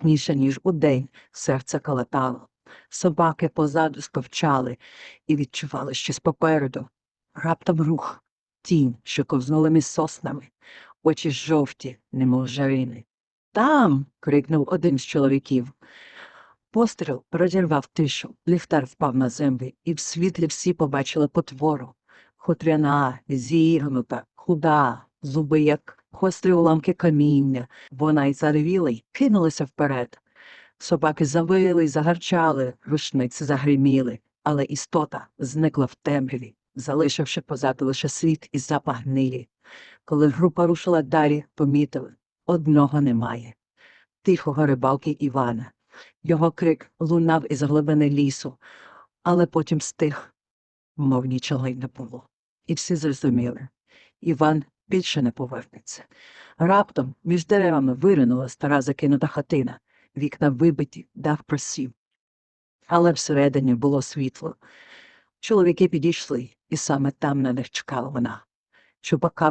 гучніше, ніж удень, серце калатало. Собаки позаду сповчали і відчували щось попереду. Раптом рух, тінь, що ковзнули між соснами, очі жовті, немов жарини. Там. крикнув один з чоловіків. Постріл розірвав тишу, ліхтар впав на землю, і в світлі всі побачили потвору. Хутряна, зігнута, худа, зуби, як гострі уламки каміння. Вона й заревіла й кинулася вперед. Собаки завили й загарчали, рушниці загриміли, але істота зникла в темряві, залишивши позаду лише світ і запах гнилі. Коли група рушила далі, помітили одного немає тихого рибалки Івана. Його крик лунав із глибини лісу, але потім стих, мов нічого й не було. І всі зрозуміли Іван більше не повернеться. Раптом між деревами виринула стара закинута хатина, вікна вибиті, дах просів. Але всередині було світло. Чоловіки підійшли, і саме там на них чекала вона. Чупака